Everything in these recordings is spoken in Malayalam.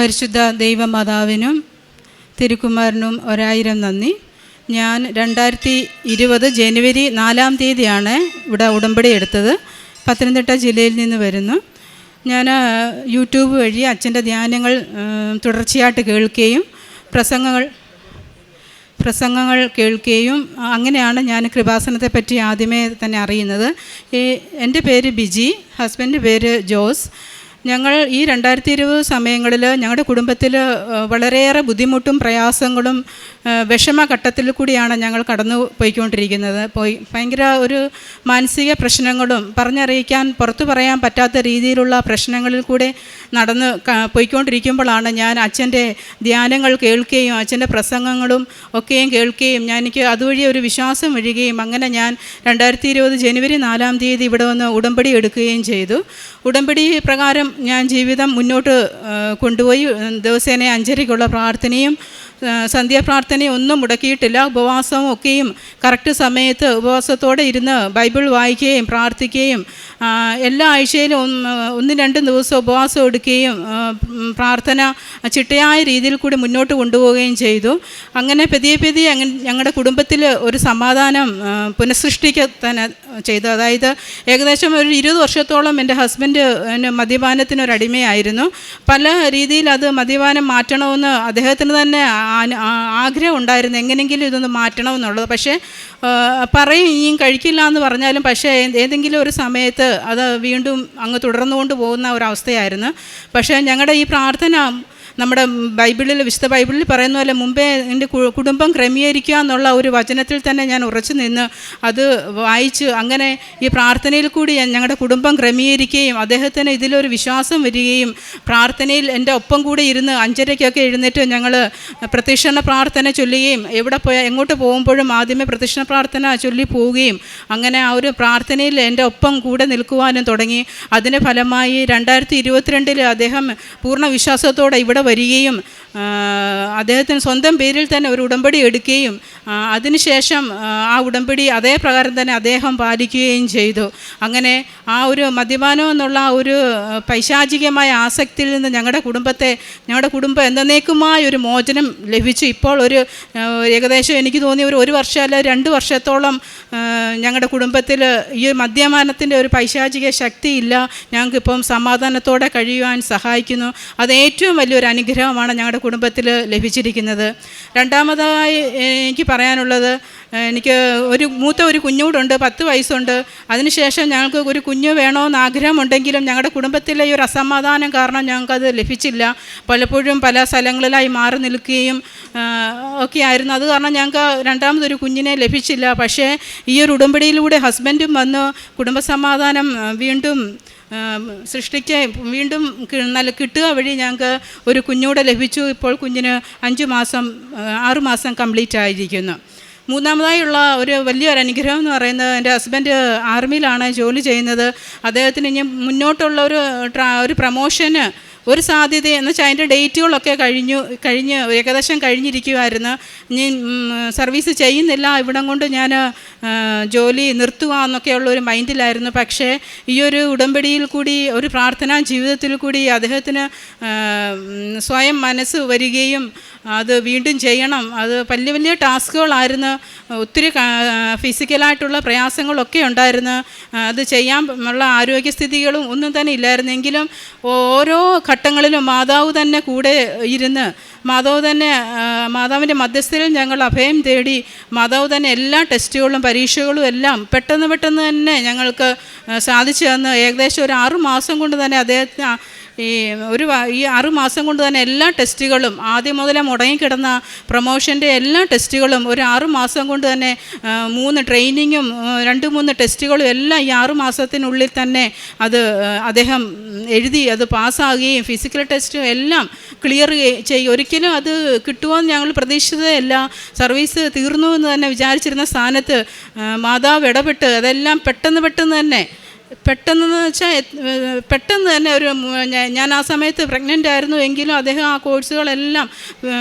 പരിശുദ്ധ ദൈവമാതാവിനും തിരുക്കുമാരനും ഒരായിരം നന്ദി. ഞാൻ രണ്ടായിരത്തി ഇരുപത് ജനുവരി നാലാം തീയതിയാണ് ഇവിടെ ഉടമ്പടി എടുത്തത്. പത്തനംതിട്ട ജില്ലയിൽ നിന്ന് വരുന്നു. ഞാൻ യൂട്യൂബ് വഴി അച്ഛന്റെ ധ്യാനങ്ങൾ തുടർച്ചയായിട്ട് കേൾക്കുകയും പ്രസംഗങ്ങൾ പ്രസംഗങ്ങൾ കേൾക്കുകയും അങ്ങനെയാണ് ഞാൻ കൃപാസനത്തെ പറ്റി ആദ്യമേ തന്നെ അറിയുന്നത്. എന്റെ പേര് ബിജി ഹസ്ബൻഡ് പേര് ജോസ്. ഞങ്ങൾ ഈ രണ്ടായിരത്തി ഇരുപത് സമയങ്ങളിൽ ഞങ്ങളുടെ കുടുംബത്തിൽ വളരെയേറെ ബുദ്ധിമുട്ടും പ്രയാസങ്ങളും വിഷമഘട്ടത്തിൽ കൂടിയാണ് ഞങ്ങൾ കടന്നു പോയിക്കൊണ്ടിരിക്കുന്നത്. പോയി ഭയങ്കര ഒരു മാനസിക പ്രശ്നങ്ങളും പറഞ്ഞറിയിക്കാൻ പുറത്തു പറയാൻ പറ്റാത്ത രീതിയിലുള്ള പ്രശ്നങ്ങളിൽ കൂടെ നടന്ന് പോയിക്കൊണ്ടിരിക്കുമ്പോഴാണ് ഞാൻ അച്ഛന്റെ ധ്യാനങ്ങൾ കേൾക്കുകയും അച്ഛന്റെ പ്രസംഗങ്ങളും ഒക്കെയും കേൾക്കുകയും ഞാൻ എനിക്ക് അതുവഴി ഒരു വിശ്വാസം വരികയും അങ്ങനെ ഞാൻ രണ്ടായിരത്തി ഇരുപത് ജനുവരി നാലാം തീയതി ഇവിടെ വന്ന് ഉടമ്പടി എടുക്കുകയും ചെയ്തു. ഉടമ്പടി പ്രകാരം ഞാൻ ജീവിതം മുന്നോട്ട് കൊണ്ടുപോയി. ദിവസേന അഞ്ചരയ്ക്കുള്ള പ്രാർത്ഥനയും സന്ധ്യാപ്രാർത്ഥനയും ഒന്നും മുടക്കിയിട്ടില്ല. ഉപവാസവും ഒക്കെയും കറക്റ്റ് സമയത്ത് ഉപവാസത്തോടെ ഇരുന്ന് ബൈബിൾ വായിക്കുകയും പ്രാർത്ഥിക്കുകയും എല്ലാ ആഴ്ചയിലും ഒന്ന് രണ്ടും ദിവസം ഉപവാസം എടുക്കുകയും പ്രാർത്ഥന ചിട്ടയായ രീതിയിൽ കൂടി മുന്നോട്ട് കൊണ്ടുപോവുകയും ചെയ്തു. അങ്ങനെ പതിയെ പതിയെ ഞങ്ങളുടെ കുടുംബത്തിൽ ഒരു സമാധാനം പുനഃസൃഷ്ടിക്ക തന്നെ ചെയ്തു. അതായത് ഏകദേശം ഒരു ഇരുപത് വർഷത്തോളം എന്റെ ഹസ്ബൻഡ് മദ്യപാനത്തിനൊരടിമയായിരുന്നു പല രീതിയിൽ അത് മദ്യപാനം മാറ്റണമെന്ന് അദ്ദേഹത്തിന് തന്നെ ആഗ്രഹം ഉണ്ടായിരുന്നു. എങ്ങനെയെങ്കിലും ഇതൊന്ന് മാറ്റണമെന്നുള്ളത്. പക്ഷേ പറയും ഇനിയും കഴിക്കില്ല എന്ന് പറഞ്ഞാലും പക്ഷേ ഏതെങ്കിലും ഒരു സമയത്ത് അത് വീണ്ടും അങ്ങ് തുടർന്നുകൊണ്ട് പോകുന്ന ഒരവസ്ഥയായിരുന്നു പക്ഷേ ഞങ്ങളുടെ ഈ പ്രാർത്ഥന നമ്മുടെ ബൈബിളിൽ വിശുദ്ധ ബൈബിളിൽ പറയുന്ന പോലെ മുമ്പേ എന്റെ കുടുംബം ക്രമീകരിക്കുക എന്നുള്ള ഒരു വചനത്തിൽ തന്നെ ഞാൻ ഉറച്ചു നിന്ന് അത് വായിച്ച് അങ്ങനെ ഈ പ്രാർത്ഥനയിൽ കൂടി ഞങ്ങളുടെ കുടുംബം ക്രമീകരിക്കുകയും അദ്ദേഹത്തിന് ഇതിലൊരു വിശ്വാസം വരികയും പ്രാർത്ഥനയിൽ എന്റെ ഒപ്പം കൂടെ ഇരുന്ന് അഞ്ചരയ്ക്കൊക്കെ എഴുന്നേറ്റ് ഞങ്ങൾ പ്രത്യക്ഷണ പ്രാർത്ഥന ചൊല്ലുകയും എവിടെ പോയാൽ എങ്ങോട്ട് പോകുമ്പോഴും ആദ്യമേ പ്രത്യക്ഷണ പ്രാർത്ഥന ചൊല്ലി പോവുകയും അങ്ങനെ ആ ഒരു പ്രാർത്ഥനയിൽ എന്റെ ഒപ്പം കൂടെ നിൽക്കുവാനും തുടങ്ങി. അതിന്റെ ഫലമായി രണ്ടായിരത്തി ഇരുപത്തിരണ്ടിൽ അദ്ദേഹം പൂർണ വിശ്വാസത്തോടെ ഇവിടെ വരികയും അദ്ദേഹത്തിന് സ്വന്തം പേരിൽ തന്നെ ഒരു ഉടമ്പടി എടുക്കുകയും അതിനുശേഷം ആ, ഉടമ്പടി അതേ പ്രകാരം തന്നെ അദ്ദേഹം പാലിക്കുകയും ചെയ്തു. അങ്ങനെ ആ ഒരു മദ്യപാനം എന്നുള്ള ഒരു പൈശാചികമായ ആസക്തിയിൽ നിന്ന് ഞങ്ങളുടെ കുടുംബത്തെ ഞങ്ങളുടെ കുടുംബം എന്നേക്കുമായ ഒരു മോചനം ലഭിച്ചു. ഇപ്പോൾ ഒരു ഏകദേശം എനിക്ക് തോന്നി ഒരു ഒരു വർഷം അല്ല രണ്ട് വർഷത്തോളം ഞങ്ങളുടെ കുടുംബത്തിൽ ഈ മദ്യപാനത്തിന്റെ ഒരു പൈശാചിക ശക്തിയില്ല ഞങ്ങൾക്കിപ്പം സമാധാനത്തോടെ കഴിയുവാൻ സഹായിക്കുന്നു. അത് ഏറ്റവും വലിയൊരു അനുഗ്രഹമാണ് ഞങ്ങളുടെ കുടുംബത്തിൽ ലഭിച്ചിരിക്കുന്നത്. രണ്ടാമതായി എനിക്ക് പറയാനുള്ളത് എനിക്ക് ഒരു മൂത്ത ഒരു കുഞ്ഞൂടുണ്ട് പത്ത് വയസ്സുണ്ട്. അതിനുശേഷം ഞങ്ങൾക്ക് ഒരു കുഞ്ഞ് വേണമെന്ന് ആഗ്രഹമുണ്ടെങ്കിലും ഞങ്ങളുടെ കുടുംബത്തിലെ ഈ ഒരു അസമാധാനം കാരണം ഞങ്ങൾക്കത് ലഭിച്ചില്ല. പലപ്പോഴും പല സ്ഥലങ്ങളിലായി മാറി നിൽക്കുകയും ഒക്കെ ആയിരുന്നു. അത് കാരണം ഞങ്ങൾക്ക് രണ്ടാമതൊരു കുഞ്ഞിനെ ലഭിച്ചില്ല. പക്ഷേ ഈ ഒരു ഉടമ്പടിയിലൂടെ ഹസ്ബൻഡും വന്ന് കുടുംബസമാധാനം വീണ്ടും സൃഷ്ടിച്ച് വീണ്ടും നല്ല കിട്ടുക വഴി ഞങ്ങൾക്ക് ഒരു കുഞ്ഞൂടെ ലഭിച്ചു. ഇപ്പോൾ കുഞ്ഞിന് അഞ്ച് മാസം ആറ് മാസം കംപ്ലീറ്റ് ആയിരിക്കുന്നു. മൂന്നാമതായുള്ള ഒരു വലിയൊരു അനുഗ്രഹം എന്ന് പറയുന്നത് എന്റെ ഹസ്ബൻഡ് ആർമിയിലാണ് ജോലി ചെയ്യുന്നത്. അദ്ദേഹത്തിന് ഇനി മുന്നോട്ടുള്ള ഒരു ഒരു പ്രമോഷന് ഒരു സാധ്യത എന്ന് വെച്ചാൽ അതിന്റെ ഡേറ്റുകളൊക്കെ കഴിഞ്ഞു കഴിഞ്ഞ് ഏകദേശം കഴിഞ്ഞിരിക്കുമായിരുന്നു ഇനി സർവീസ് ചെയ്യുന്നില്ല. ഇവിടം കൊണ്ട് ഞാൻ ജോലി നിർത്തുക എന്നൊക്കെയുള്ള ഒരു മൈൻഡിലായിരുന്നു. പക്ഷേ ഈ ഒരു ഉടമ്പടിയിൽ കൂടി ഒരു പ്രാർത്ഥനാ ജീവിതത്തിൽ കൂടി അദ്ദേഹത്തിന് സ്വയം മനസ്സ് വരികയും അത് വീണ്ടും ചെയ്യണം. അത് വലിയ വലിയ ടാസ്കുകളായിരുന്നു. ഒത്തിരി ഫിസിക്കലായിട്ടുള്ള പ്രയാസങ്ങളൊക്കെ ഉണ്ടായിരുന്നു. അത് ചെയ്യാൻ ഉള്ള ആരോഗ്യസ്ഥിതികളും ഒന്നും തന്നെ ഇല്ലായിരുന്നെങ്കിലും ഓരോ ഘട്ടങ്ങളിലും മാതാവ് തന്നെ കൂടെ ഇരുന്ന് മാതാവ് തന്നെ മാതാവിന്റെ മധ്യസ്ഥയിൽ ഞങ്ങൾ അഭയം തേടി മാതാവ് തന്നെ എല്ലാ ടെസ്റ്റുകളും പരീക്ഷകളും എല്ലാം പെട്ടെന്ന് പെട്ടെന്ന് തന്നെ ഞങ്ങൾക്ക് സാധിച്ചു തന്ന്. ഏകദേശം ഒരു ആറു മാസം കൊണ്ട് തന്നെ അദ്ദേഹത്തിന് ഈ ഒരു ഈ ആറ് മാസം കൊണ്ട് തന്നെ എല്ലാ ടെസ്റ്റുകളും ആദ്യം മുതലേ മുടങ്ങിക്കിടന്ന പ്രൊമോഷന്റെ എല്ലാ ടെസ്റ്റുകളും ഒരു ആറ് മാസം കൊണ്ട് തന്നെ മൂന്ന് ട്രെയിനിങ്ങും രണ്ട് മൂന്ന് ടെസ്റ്റുകളും എല്ലാം ഈ ആറ് മാസത്തിനുള്ളിൽ തന്നെ അത് അദ്ദേഹം എഴുതി അത് പാസ്സാകുകയും ഫിസിക്കൽ ടെസ്റ്റും എല്ലാം ക്ലിയർ ചെയ്യും ഒരിക്കലും അത് കിട്ടുമെന്ന് ഞങ്ങൾ പ്രതീക്ഷിച്ചതല്ല സർവീസ് തീർന്നു എന്ന് തന്നെ വിചാരിച്ചിരുന്ന സ്ഥാനത്ത് മാതാവ് ഇടപെട്ട് അതെല്ലാം പെട്ടെന്ന് പെട്ടെന്ന് തന്നെ പെട്ടെന്ന് വെച്ചാൽ പെട്ടെന്ന് തന്നെ ഒരു ഞാൻ ആ സമയത്ത് പ്രഗ്നന്റ് ആയിരുന്നു എങ്കിലും അദ്ദേഹം ആ കോഴ്സുകളെല്ലാം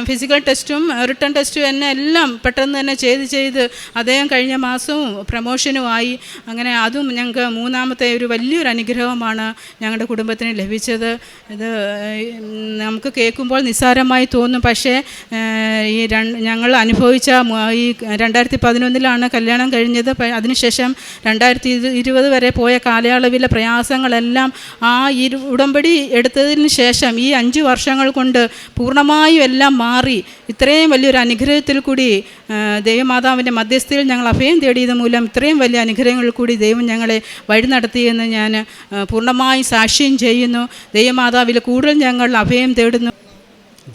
ഫിസിക്കൽ ടെസ്റ്റും റിട്ടേൺ ടെസ്റ്റും എന്നെ എല്ലാം പെട്ടെന്ന് തന്നെ ചെയ്ത് ചെയ്ത് അദ്ദേഹം കഴിഞ്ഞ മാസവും പ്രമോഷനും ആയി. അങ്ങനെ അതും ഞങ്ങൾക്ക് മൂന്നാമത്തെ ഒരു വലിയൊരു അനുഗ്രഹമാണ് ഞങ്ങളുടെ കുടുംബത്തിന് ലഭിച്ചത്. ഇത് നമുക്ക് കേൾക്കുമ്പോൾ നിസ്സാരമായി തോന്നും. പക്ഷേ ഈ ഞങ്ങൾ അനുഭവിച്ച ഈ രണ്ടായിരത്തി പതിനൊന്നിലാണ് കല്യാണം കഴിഞ്ഞത്. അതിനുശേഷം രണ്ടായിരത്തി ഇരുപത് വരെ പോയ കാലയളവിലെ പ്രയാസങ്ങളെല്ലാം ആ ഇരു ഉടമ്പടി എടുത്തതിന് ശേഷം ഈ അഞ്ച് വർഷങ്ങൾ കൊണ്ട് പൂർണമായും എല്ലാം മാറി. ഇത്രയും വലിയൊരു അനുഗ്രഹത്തിൽ കൂടി ദൈവമാതാവിന്റെ മധ്യസ്ഥയിൽ ഞങ്ങൾ അഭയം തേടിയത് മൂലം ഇത്രയും വലിയ അനുഗ്രഹങ്ങളിൽ കൂടി ദൈവം ഞങ്ങളെ വഴി നടത്തിയെന്ന് ഞാൻ പൂർണമായും സാക്ഷ്യം ചെയ്യുന്നു. ദൈവമാതാവിൽ കൂടുതൽ ഞങ്ങൾ അഭയം തേടുന്നു.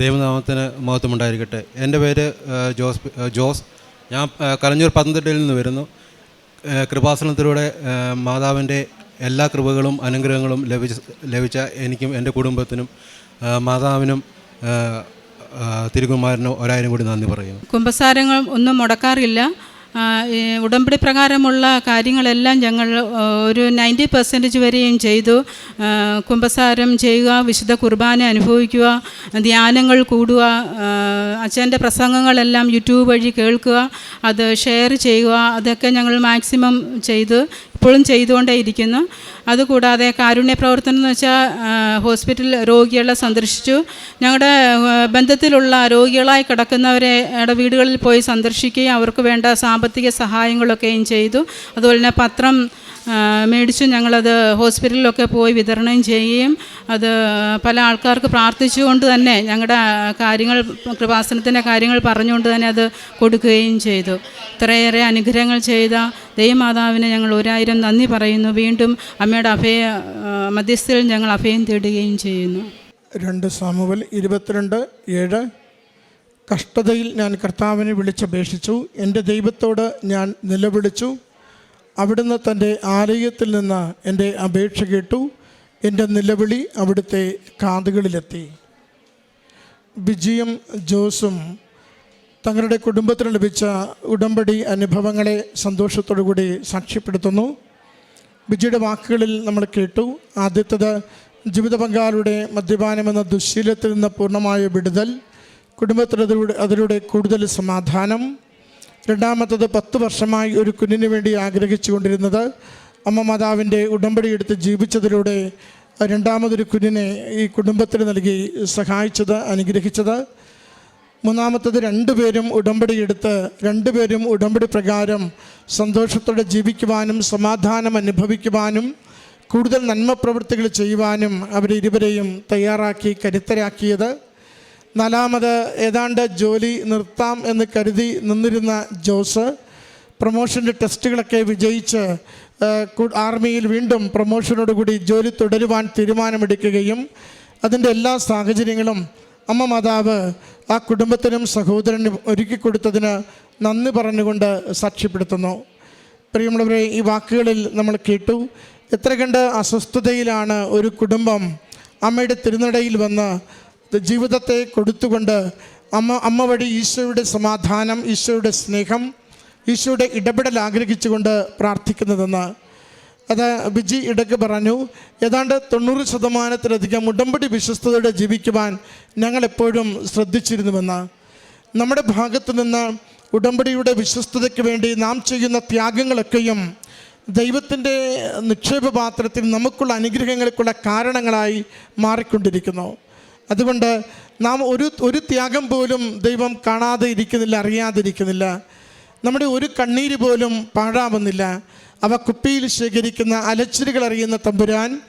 ദൈവനാമത്തിന് മഹത്വമുണ്ടായിരിക്കട്ടെ എന്റെ പേര് ജോസ് ജോസ്. ഞാൻ കലഞ്ഞൂർ പത്തനംതിട്ടയിൽ നിന്ന് വരുന്നു. കൃപാസനത്തിലൂടെ മാതാവിന്റെ എല്ലാ കൃപകളും അനുഗ്രഹങ്ങളും ലഭിച്ച ലഭിച്ച എനിക്കും എന്റെ കുടുംബത്തിനും മാതാവിനും തിരുകുമാരനും ഒരായിരം കൂടി നന്ദി പറയുന്നു. കുമ്പസാരങ്ങൾ ഒന്നും മുടക്കാറില്ല. ഉടമ്പടി പ്രകാരമുള്ള കാര്യങ്ങളെല്ലാം ഞങ്ങൾ ഒരു നയന്റി പെർസെന്റേജ് വരെയും ചെയ്തു. കുമ്പസാരം ചെയ്യുക വിശുദ്ധ കുർബാന അനുഭവിക്കുക ധ്യാനങ്ങൾ കൂടുക അച്ഛന്റെ പ്രസംഗങ്ങളെല്ലാം യൂട്യൂബ് വഴി കേൾക്കുക അത് ഷെയർ ചെയ്യുക അതൊക്കെ ഞങ്ങൾ മാക്സിമം ചെയ്ത്. ഇപ്പോഴും ചെയ്തുകൊണ്ടേ ഇരിക്കുന്നു അതുകൂടാതെ കാരുണ്യ പ്രവർത്തനം എന്ന് വെച്ചാൽ ഹോസ്പിറ്റൽ രോഗികളെ സന്ദർശിച്ചു. ഞങ്ങളുടെ ബന്ധത്തിലുള്ള രോഗികളായി കിടക്കുന്നവരെ വീടുകളിൽ പോയി സന്ദർശിക്കുകയും അവർക്ക് വേണ്ട സാമ്പത്തിക സഹായങ്ങളൊക്കെയും ചെയ്തു. അതുപോലെ തന്നെ പത്രം മേടിച്ചു ഞങ്ങളത് ഹോസ്പിറ്റലിലൊക്കെ പോയി വിതരണം ചെയ്യുകയും അത് പല ആൾക്കാർക്ക് പ്രാർത്ഥിച്ചുകൊണ്ട് തന്നെ ഞങ്ങളുടെ കാര്യങ്ങൾ കൃപാസനത്തിന്റെ കാര്യങ്ങൾ പറഞ്ഞുകൊണ്ട് തന്നെ അത് കൊടുക്കുകയും ചെയ്തു. ഇത്രയേറെ അനുഗ്രഹങ്ങൾ ചെയ്ത ദൈവമാതാവിനെ ഞങ്ങൾ ഒരായിരം നന്ദി പറയുന്നു. വീണ്ടും അമ്മയുടെ അഭയ മധ്യസ്ഥയിൽ ഞങ്ങൾ അഭയം തേടുകയും ചെയ്യുന്നു. രണ്ട് സാമുവൽ ഇരുപത്തിരണ്ട് ഏഴ്. കഷ്ടതയിൽ ഞാൻ കർത്താവിനെ വിളിച്ചപേക്ഷിച്ചു. എന്റെ ദൈവത്തോട് ഞാൻ നിലവിളിച്ചു. അവിടുന്ന് തന്റെ ആലയത്തിൽ നിന്ന് എന്റെ അപേക്ഷ കേട്ടു. എന്റെ നിലവിളി അവിടുത്തെ കാതുകളിലെത്തി. ബിജിയും ജോസും തങ്ങളുടെ കുടുംബത്തിന് ലഭിച്ച ഉടമ്പടി അനുഭവങ്ങളെ സന്തോഷത്തോടു കൂടി സാക്ഷ്യപ്പെടുത്തുന്നു. ബിജിയുടെ വാക്കുകളിൽ നമ്മൾ കേട്ടു ആദ്യത്തത് ജീവിത പങ്കാളിയുടെ മദ്യപാനം എന്ന ദുശ്ശീലത്തിൽ നിന്ന് പൂർണമായ വിടുതൽ കുടുംബത്തിൽ അതിലൂടെ അതിലൂടെ കൂടുതൽ സമാധാനം രണ്ടാമത്തത് പത്ത് വർഷമായി ഒരു കുഞ്ഞിന് വേണ്ടി ആഗ്രഹിച്ചു കൊണ്ടിരുന്നത് അമ്മ മാതാവിന്റെ ഉടമ്പടി എടുത്ത് ജീവിച്ചതിലൂടെ രണ്ടാമതൊരു കുഞ്ഞിനെ ഈ കുടുംബത്തിന് നൽകി സഹായിച്ചത് അനുഗ്രഹിച്ചത്. മൂന്നാമത്തത് രണ്ടുപേരും ഉടമ്പടി എടുത്ത് രണ്ടുപേരും ഉടമ്പടി പ്രകാരം സന്തോഷത്തോടെ ജീവിക്കുവാനും സമാധാനം അനുഭവിക്കുവാനും കൂടുതൽ നന്മ പ്രവൃത്തികൾ ചെയ്യുവാനും അവരെ ഇരുവരെയും തയ്യാറാക്കി കരുത്തരാക്കിയത്. നാലാമത് ഏതാണ്ട് ജോലി നിർത്താം എന്ന് കരുതി നിന്നിരുന്ന ജോസ് പ്രൊമോഷന്റെ ടെസ്റ്റുകളൊക്കെ വിജയിച്ച് ആർമിയിൽ വീണ്ടും പ്രൊമോഷനോടുകൂടി ജോലി തുടരുവാൻ തീരുമാനമെടുക്കുകയും അതിന്റെ എല്ലാ സാഹചര്യങ്ങളും അമ്മ മാതാവ് ആ കുടുംബത്തിനും സഹോദരനും ഒരുക്കി കൊടുത്തതിന് നന്ദി പറഞ്ഞുകൊണ്ട് സാക്ഷ്യപ്പെടുത്തുന്നു. പ്രിയമുള്ളവരെ ഈ വാക്കുകളിൽ നമ്മൾ കേട്ടു എത്ര കണ്ട് അസ്വസ്ഥതയിലാണ് ഒരു കുടുംബം അമ്മയുടെ തിരുനടയിൽ വന്ന് ജീവിതത്തെ കൊടുത്തുകൊണ്ട് അമ്മ അമ്മ വഴി ഈശോയുടെ സമാധാനം ഈശോയുടെ സ്നേഹം ഈശോയുടെ ഇടപെടൽ ആഗ്രഹിച്ചുകൊണ്ട് പ്രാർത്ഥിക്കുന്നതെന്ന്. അത് ബിജി ഇടയ്ക്ക് പറഞ്ഞു ഏതാണ്ട് തൊണ്ണൂറ് ശതമാനത്തിലധികം ഉടമ്പടി വിശ്വസ്തയോടെ ജീവിക്കുവാൻ ഞങ്ങളെപ്പോഴും ശ്രദ്ധിച്ചിരുന്നുവെന്ന്. നമ്മുടെ ഭാഗത്തു നിന്ന് ഉടമ്പടിയുടെ വിശ്വസ്തതയ്ക്ക് വേണ്ടി നാം ചെയ്യുന്ന ത്യാഗങ്ങളൊക്കെയും ദൈവത്തിന്റെ നിക്ഷേപപാത്രത്തിൽ നമുക്കുള്ള അനുഗ്രഹങ്ങൾക്കുള്ള കാരണങ്ങളായി മാറിക്കൊണ്ടിരിക്കുന്നു. അതുകൊണ്ട് നാം ഒരു ഒരു ത്യാഗം പോലും ദൈവം കാണാതെ ഇരിക്കുന്നില്ല അറിയാതിരിക്കുന്നില്ല. നമ്മുടെ ഒരു കണ്ണീര് പോലും പാഴാവുന്നില്ല. അവ കുപ്പിയിൽ ശേഖരിക്കുന്ന അലച്ചിലുകൾ അറിയുന്ന തമ്പുരാൻ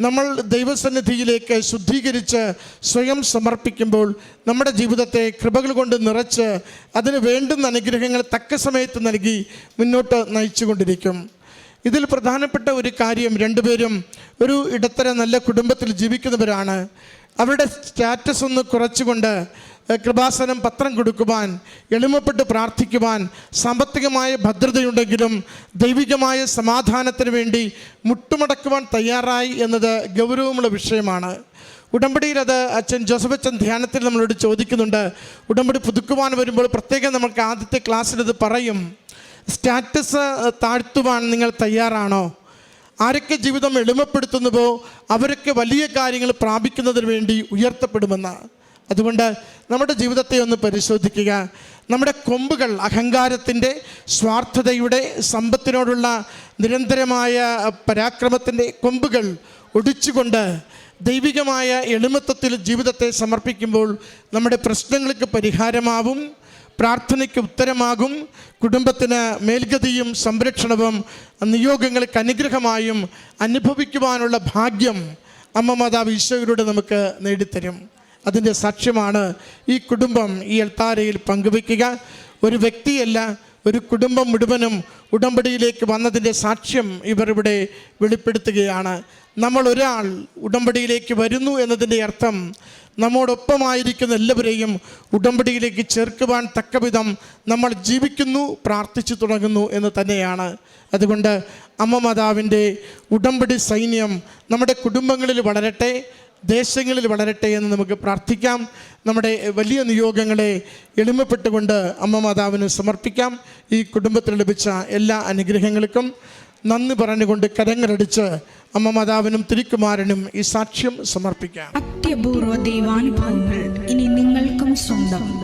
നമ്മൾ ദൈവസന്നിധിയിലേക്ക് ശുദ്ധീകരിച്ച് സ്വയം സമർപ്പിക്കുമ്പോൾ നമ്മുടെ ജീവിതത്തെ കൃപകൾ കൊണ്ട് നിറച്ച് അതിന് വേണ്ടുന്ന അനുഗ്രഹങ്ങൾ തക്ക സമയത്ത് നൽകി മുന്നോട്ട് നയിച്ചുകൊണ്ടിരിക്കും. ഇതിൽ പ്രധാനപ്പെട്ട ഒരു കാര്യം രണ്ടുപേരും ഒരു ഇടത്തര നല്ല കുടുംബത്തിൽ ജീവിക്കുന്നവരാണ്. അവരുടെ സ്റ്റാറ്റസ് ഒന്ന് കുറച്ചുകൊണ്ട് കൃപാസനം പത്രം കൊടുക്കുവാൻ എളിമപ്പെട്ട് പ്രാർത്ഥിക്കുവാൻ സാമ്പത്തികമായ ഭദ്രതയുണ്ടെങ്കിലും ദൈവികമായ സമാധാനത്തിന് വേണ്ടി മുട്ടുമടക്കുവാൻ തയ്യാറായി എന്നത് ഗൗരവമുള്ള വിഷയമാണ്. ഉടമ്പടിയിൽ അത് അച്ഛൻ ജോസഫ് അച്ഛൻ ധ്യാനത്തിൽ നമ്മളോട് ചോദിക്കുന്നുണ്ട്. ഉടമ്പടി പുതുക്കുവാൻ വരുമ്പോൾ പ്രത്യേകം നമുക്ക് ആദ്യത്തെ ക്ലാസ്സിൽ ഇത് പറയും. സ്റ്റാറ്റസ് താഴ്ത്തുവാൻ നിങ്ങൾ തയ്യാറാണോ? ആരൊക്കെ ജീവിതം എളിമപ്പെടുത്തുന്നുവോ അവരൊക്കെ വലിയ കാര്യങ്ങൾ പ്രാപിക്കുന്നതിന് വേണ്ടി ഉയർത്തപ്പെടുമെന്ന്. അതുകൊണ്ട് നമ്മുടെ ജീവിതത്തെ ഒന്ന് പരിശോധിക്കുക. നമ്മുടെ കൊമ്പുകൾ അഹങ്കാരത്തിന്റെ സ്വാർത്ഥതയുടെ സമ്പത്തിനോടുള്ള നിരന്തരമായ പരാക്രമത്തിന്റെ കൊമ്പുകൾ ഒടിച്ചുകൊണ്ട് ദൈവികമായ എളിമത്വത്തിൽ ജീവിതത്തെ സമർപ്പിക്കുമ്പോൾ നമ്മുടെ പ്രശ്നങ്ങൾക്ക് പരിഹാരമാവും. പ്രാർത്ഥനയ്ക്ക് ഉത്തരമാകും. കുടുംബത്തിന് മേൽഗതിയും സംരക്ഷണവും നിയോഗങ്ങൾക്ക് അനുഗ്രഹമായും അനുഭവിക്കുവാനുള്ള ഭാഗ്യം അമ്മ മാതാവ് ഈശോയിലൂടെ നമുക്ക് നേടിത്തരും. അതിന്റെ സാക്ഷ്യമാണ് ഈ കുടുംബം ഈ എൽത്താരയിൽ പങ്കുവയ്ക്കുക. ഒരു വ്യക്തിയല്ല ഒരു കുടുംബം മുഴുവനും ഉടമ്പടിയിലേക്ക് വന്നതിന്റെ സാക്ഷ്യം ഇവർ ഇവിടെ വെളിപ്പെടുത്തുകയാണ്. നമ്മൾ ഒരാൾ ഉടമ്പടിയിലേക്ക് വരുന്നു എന്നതിന്റെ അർത്ഥം നമ്മോടൊപ്പമായിരിക്കുന്ന എല്ലാവരെയും ഉടമ്പടിയിലേക്ക് ചേർക്കുവാൻ തക്കവിധം നമ്മൾ ജീവിക്കുന്നു പ്രാർത്ഥിച്ചു തുടങ്ങുന്നു എന്ന് തന്നെയാണ്. അതുകൊണ്ട് അമ്മ മാതാവിന്റെ ഉടമ്പടി സൈന്യം നമ്മുടെ കുടുംബങ്ങളിൽ വളരട്ടെ ദേശങ്ങളിൽ വളരട്ടെ എന്ന് നമുക്ക് പ്രാർത്ഥിക്കാം. നമ്മുടെ വലിയ നിയോഗങ്ങളെ എളിമപ്പെട്ടുകൊണ്ട് അമ്മ മാതാവിന് സമർപ്പിക്കാം. ഈ കുടുംബത്തിൽ ലഭിച്ച എല്ലാ അനുഗ്രഹങ്ങൾക്കും നന്ദി പറഞ്ഞുകൊണ്ട് കരങ്ങളടിച്ച് അമ്മ മാതാവിനും തിരുക്കുമാരനും ഈ സാക്ഷ്യം സമർപ്പിക്കാം. അത്യപൂർവ ദൈവാനുഭവങ്ങൾ ഇനി നിങ്ങൾക്കും സ്വന്തം.